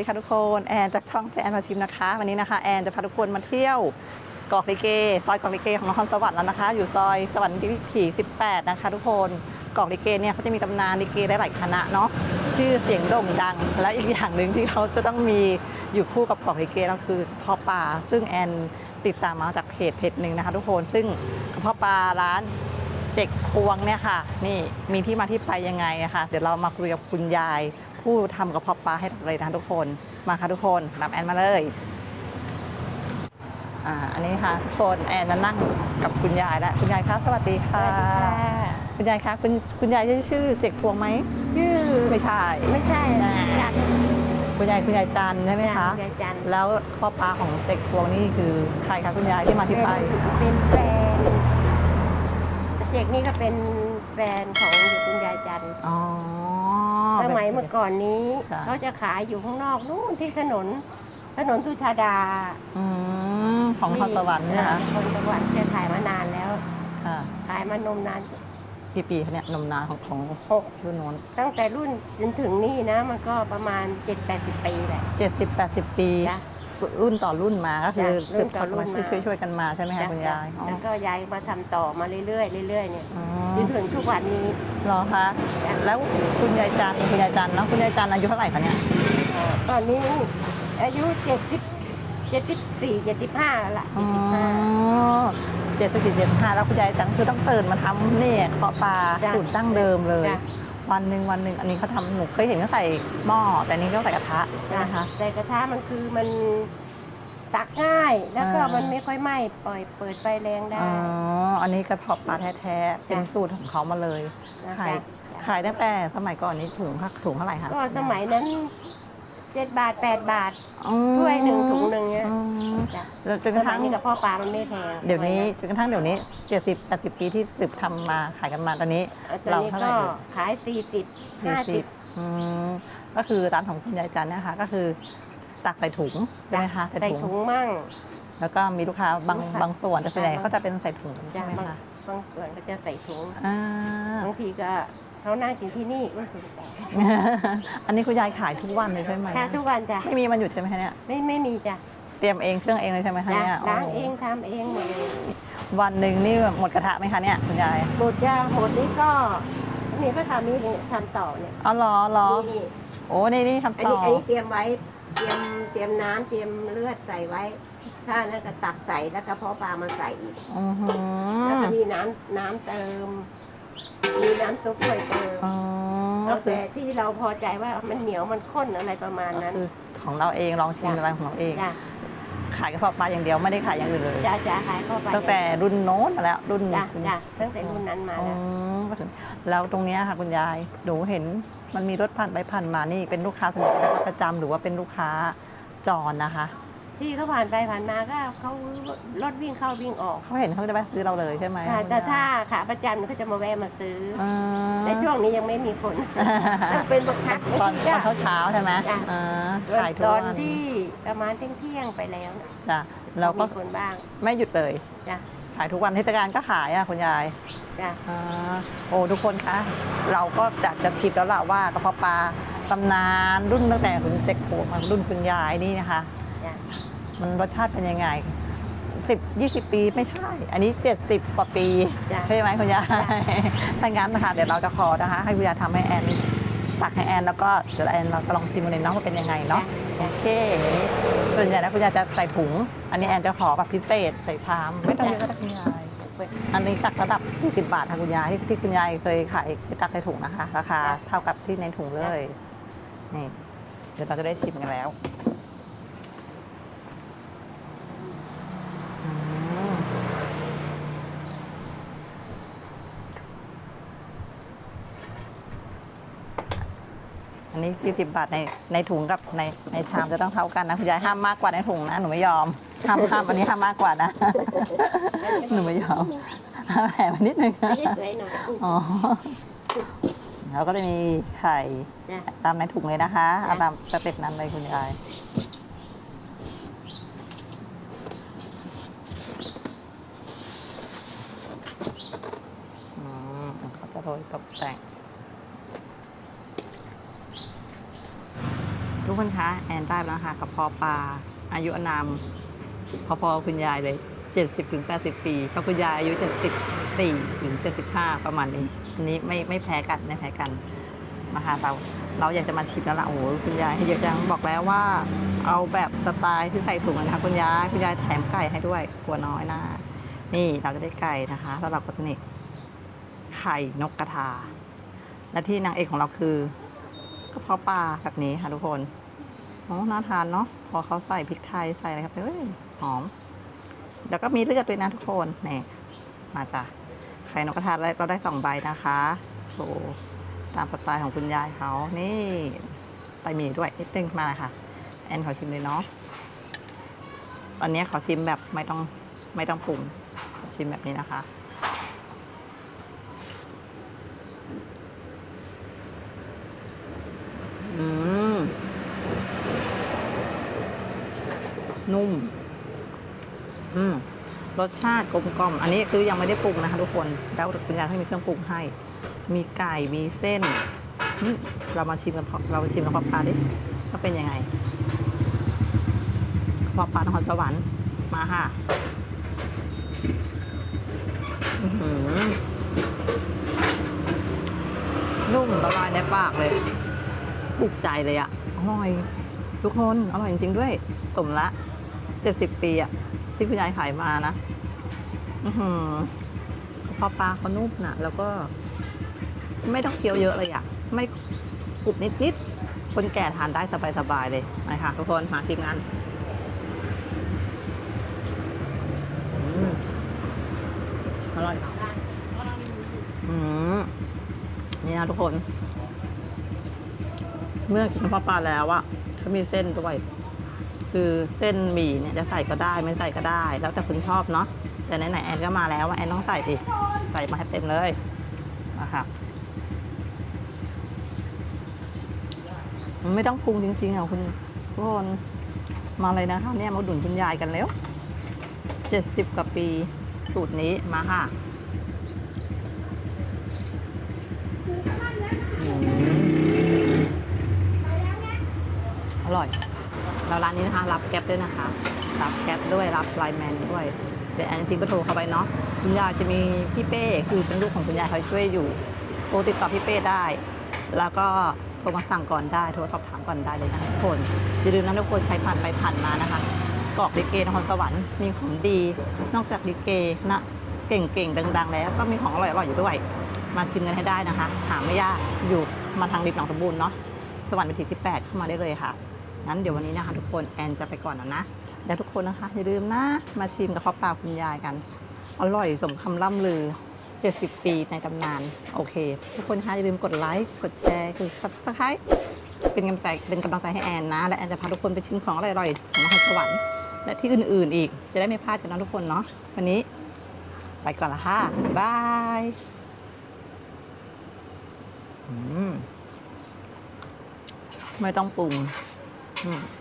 สดีค่ะทุกคนแอนจากช่องแอนมาชิมนะคะ วันนี้นะคะแอนจะพาทุกคนมาเที่ยวเกาะลิเกซอยเกาะลิเกของนครสวรรค์แล้วนะคะ อยู่ซอยสวรรค์วิถี18 นะคะ ทุกคนเกาะลิเกเนี่ยเขาจะมีตำนานลิเกหลายๆคณะเนาะชื่อเสียงโด่งดัง และอีกอย่างหนึ่งที่เขาจะต้องมีอยู่คู่กับเกาะลิเกก็คือพ่อปลาซึ่งแอนติดตามมาจากเพจเพจหนึ่งนะคะ ทุกคนซึ่งพ่อปลาร้านเจ็กพวงเนี่ยค่ะ นี่มีที่มาที่ไปยังไงอะคะเดี๋ยวเรามาคุยกับคุณยาย ผู้ทำกับพ่อปลาให้เลยนะทุกคนมาค่ะทุกคนนำแอนมาเลยอ่าอันนี้ค่ะทุกคนแอนจะนั่งกับคุณยายแล้วคุณยายคะสวัสดีค่ะ คุณยายคะคุณคุณยายชื่อเจ็กพวงไหมชื่อไม่ใช่ ไม่ใช่นะจันคุณยายคุณยายจันใช่ไหมคะยายจันแล้วพ่อปลาของเจ็กพวงนี่คือใครคะคุณยายที่มาที่ไปเป็นแฟนเจกนี่ก็เป็น แฟนของคุณยายจันอ๋อสมัยเมื่อก่อนนี้ค่ะเขาจะขายอยู่ข้างนอกนู่นที่ถนน ถนนสุชาดาอืมของนครสวรรค์เนี่ยนะคะคนสวรรค์จะขายมานานแล้ว ค่ะขายมานมนานกี่ปีคะเนี่ยนมนานของของหกรุ่นโน้นตั้งแต่รุ่นจนถึงนี่นะ มันก็ประมาณ 7-80 ปีแหละ เจ็ดสิบแปดสิบปี จ้ะ รุ่นต่อรุ่นมาก็คือจ้ะรุ่นต่อสืบทรุ่อดนมามา ช่วยช่วยๆกันมาใช่ไหมคะคุณยายอ๋อแล้วก็ยายมาทำต่อมาเรื่อยๆเรื่อยๆเนี่ยอ๋อจนถึงทุกวันนี้เหรอคะจ้ะแล้วคุณยายจันคุณยายจันเนาะคุณยายจันอายุเท่าไหร่คะเนี่ยตอนนี้อายุเจ็ดสิบเจ็ดสิบสี่เจ็ดสิบห้าแล้วล่ะอ๋เจ็ดสิบห้าอเจ็ดสิบสี่เจ็ดสิบห้าแล้วคุณยายจันคือต้องตื่นมาทำนี่เคาะปลาจ้ะ สูตรดั้งเดิมเลย จ้ะ วันหนึ่งวันหนึ่งอันนี้เขาทำหนูเคยเห็นเขาใส่หม้อแต่อันนี้เขาใส่กระทะใช่ไหมคะแต่กระทะมันคือมันตักง่ายแล้วก็อ่ามัมันไม่ค่อยไหม้ปล่อยเปิดไฟแรงได้อ๋ออันนี้กระเพาะปลาแท้ๆเป็นสูตรของเขามาเลยนะขายจ๊ะขายตั้งแต่สมัยก่อนนี้ถุงถุงเท่าไหร่คะก็สมัยนั้น เจ็ดบาทแปดบาทอืมถ้วยหนึ่งถุงหนึ่งเนี่ยอืมจ้ะแล้วจนกสระมัทั่ยง นี้กับพ่อปลามันไม่แพงเดี๋ยวนี้จนกระทั่งเดี๋ยวนี้เจ็ดสิบแปดสิบปีที่สืบทำมาขายกันมาตอนนี้ตอนเรานี้เท่าไหร่ก็เอ่ย ขายสี่สิบสี่ห้าสิสิบบอืมก็คือร้านของคุณยายจันเนยคะ ก็คือตักใส่ถุงใช่ไหมคะใส่ถุงมั่ง แล้วก็มีลูกค้าบางลูกค้าบางส่วนแต่ส่วนใหญ่บางก็จะเป็นใส่ถุงใช่จ้ะไหมบาง คะบางส่วนก็จะใส่ถุง อ่าบางทีก็ เขานั่งกินที่นี่ก็ถึงแต่อันนี้คุณยายขายทุกวันเลยใช่ไหมค่ะทุกวันจ้ะไม่มีมันหยุดใช่ไหมคะเนี่ยไม่ไม่มีจ้ะเตรียมเองเครื่องเองเลยใช่ไหมคะจ้ะเนี่ยล้างโโหเองทำเองหมดเลยวันหนึ่งนี่หมดกระทะไหมคะเนี่ยคุณยายหมดจ้ะหมดนี่ก็นี่ก็ทำนี่ทำต่อเนี่ยอ๋อเหรอเหรอนี่โอ้นี่นี่อันทำต่อนี้อันนี้เตรียมไว้เตรียมเตรียมน้ำเตรียมเลือดใส่ไว้ถ้าแล้วก็ตักใส่แล้วก็เพาะปลามาใส่อีกอือหืแล้วอก็มีน้ำน้ำเติม มีน้ำซุปถ้วยเติมอ๋อแล้วคือแต่ที่เราพอใจว่ามันเหนียวมันข้นอะไรประมาณนั้นคือของเราเองลองชิมอะไรของเราเอง จ้ะขายกระเพาะปลาอย่างเดียวไม่ได้ขายอย่างอื่นเลย จ้ะจ้ะขายเข้าไปตั้งแต่รุ่นโน้นมาแล้วรุ่นจ้ะคุณจ้ะตั้งแต่รุ่นนั้นมาอ๋อแล้วมาถึงแล้วตรงเนี้ยค่ะคุณยายหนูเห็นมันมีรถผ่านไปผ่านมานี่เป็นลูกค้าสนิทเป็นลูกค้าประจำหรือว่าเป็นลูกค้าจรนะคะ ที่เขาผ่านไปผ่านมาก็เขารถวิ่งเข้าวิ่งออกเขาเห็นเขาจะไปซื้อเราเลยใช่ไหมค่ะคุณแต่ยยถ้าขาประจำเขาจะมาแวะมาซื้อออืมในช่วงนี้ยังไม่มีคนต้องเป็นบักคักตอนตอนเช้าๆใช่ไหมจ้ะอ่าขายทุตกอวันนที่ประมาณเที่ยงๆไปแล้วจ้ะเราก็มีคนบ้าง ไม่หยุดเลยจ้ะขายทุกวันเทศกาลก็ขายอะคุณยายจ้ะอ่าโอ้ทุกคนคะเราก็อยากจะคิดแล้วล่ะว่ากระเพาะปลาตำนานรุ่นตั้งแต่คุณเจ็กขวบมารุ่นคุณยายนี่นะคะจ้ะ มันรสชาติเป็นยังไงสิบยี่สิบปีไม่ใช่ อันนี้เจ็ดสิบกว่าปีจ้ะ ใช่ไหมคุณยายถ้างั้นนะคะเดี๋ยวเราจะขอนะคะ ให้คุณยายทำให้แอนตักให้แอนแล้วก็เดี๋ยวแอนเราจะลองชิมกันเลยเนาะว่าเป็นยังไงเนาะโอเคส่วนใหญ่แล้วคุณยายจะใส่ถุง อันนี้แอนจะขอแบบพิเศษใส่ชามไม่ต้องเยอะก็ได้คุณยาย อันนี้ตักระดับ40บาทค่ะคุณยายที่ที่คุณยายเคยขายที่ตักใส่ถุงนะคะราคาเท่ากับที่ในถุงเลยนี่เดี๋ยวเราจะได้ชิมกันแล้ว นนี้40บาทในในถุงกับในในชามจะต้องเท่ากันนะคุณยายห้ามมากกว่าในถุงนะหนูไม่ยอมห้ามห้ามอันนี้ห้ามมากกว่านะ หนูไม่ยอมห้ามแหมนิดนึงไม่ได้สวยหน่อยอ๋อแล้วก็จะมีไข่จ้ะตามในถุงเลยนะคะเอาตามสเต็ปนั้นเลยคุณยายอืมเขาจะโรยตกแต่ง ทุกคนคะแอนได้แล้วนะคะกระเพาะปลาอายุอนามพอๆคุณยายเลย 70ถึง80 ปีเพราะคุณยายอายุ 74ถึง75 ประมาณนี้อันนี้ไม่ไม่แพ้กันไม่แพ้กันมาค่ะเราเราอยากจะมาชิมแล้วล่ะโอ้โหคุณยายให้เยอะจังบอกแล้วว่า เอาแบบสไตล์ที่ใส่ถุงนะคะคุณยายคุณยายแถมไก่ให้ด้วยกลัวน้อยนะนี่เราจะได้ไก่นะคะแล้วเราก็จะนี่ไข่นกกระทา และที่นางเอกของเราคือกระเพาะปลาแบบนี้ค่ะทุกคน อ้น่าทานเนาะพอเขาใส่พริกไทยใส่อะไรครับเอ้ยหอม แล้วก็มีเลือดด้วยนะทุกคนนี่มาจ้ะไข่นกกระทาเราได้สองใบนะคะโชว์ตามสไตล์ของคุณยายเขานี่ไตหมีด้วยนิดนึงมาเลยค่ะ แอนขอชิมเลยเนาะตอนนี้ขอชิมแบบไม่ต้องไม่ต้องปรุงชิมแบบนี้นะคะอืม นุ่ม อืมรสชาติกลมกล่อม อันนี้คือยังไม่ได้ปรุงนะคะทุกคน แล้วคุณยายให้มีเครื่องปรุงให้ มีไก่ มีเส้น เรามาชิมกันพอเรามาชิมกันพอปลาดิว่าเป็นยังไงพอปลานครสวรรค์มาค่ะอื้อหือนุ่มละลายในปากเลยถูกใจเลยอะอร่อย ทุกคน อร่อยจริง ๆ ด้วยสมละ 70ปีอะที่คุณยายขายมานะอือหือพอปลาเขานุ่มนะแล้วก็ ไม่ต้องเคี้ยวเยอะเลยอะไม่กรุบนิดๆคนแก่ทานได้สบายๆเลยนะคะทุกคนมาชิมกันอืมอร่อยอืมนี่นะทุกคน เมื่อกินข้าวปลาแล้วอะเขามีเส้นด้วย คือเส้นหมี่เนี่ยจะใส่ก็ได้ไม่ใส่ก็ได้ แล้วแต่คุณชอบเนาะแต่ไหนๆแอนก็มาแล้วแอนต้องใส่ดิใส่มาให้เต็มเลยนะคะมันไม่ต้องปรุงจริงๆอะคุณทุกคนมาเลยนะคะเนี่ยมาดุนคุณยายกันแล้วเจ็ดสิบกว่าปีสูตรนี้มาค่ะอร่อย แล้วร้านนี้นะคะ รับแก๊ปด้วยนะคะ รับแก๊ปด้วยรับไลน์แมนด้วยเดี๋ยวแอนจริงก็โทรเข้าไปเนาะคุณยายจะมีพี่เป้คือเป็นลูกของคุณยายคอยช่วยอยู่โทรติดต่อพี่เป้ได้ แล้วก็โทรมาสั่งก่อนได้โทรสอบถามก่อนได้เลยนะทุกคนอย่าลืมนะทุกคนใครผ่านไปผ่านมานะคะเกาะลิเกนครสวรรค์มีของดี นอกจากลิเกนะเก่งๆดัง ๆ แล้วก็มีของอร่อยๆอยู่ด้วย มาชิมกันให้ได้นะคะ หาไม่ยากอยู่มาทางริมหนองสมบูรณ์เนาะสวรรค์วิถี18เข้ามาได้เลยค่ะ งั้นเดี๋ยววันนี้นะคะทุกคนแอนจะไปก่อนแล้วนะแล้วทุกคนนะคะอย่าลืมนะมาชิมกับข้าวเปล่าคุณยายกัน อร่อยสมคำล่ำลือ 70 ปีในตำนาน โอเค ทุกคนคะอย่าลืมกดไลค์กดแชร์กดซับสไครต์เป็นกำลังใจเป็นกำลังใจให้แอนนะ และแอนจะพาทุกคนไปชิมของอร่อยๆของนครสวรรค์และที่อื่นๆอีกจะได้ไม่พลาดกันนะทุกคนเนาะวันนี้ ไปก่อนละค่ะบายอืมไม่ต้องปรุง อืม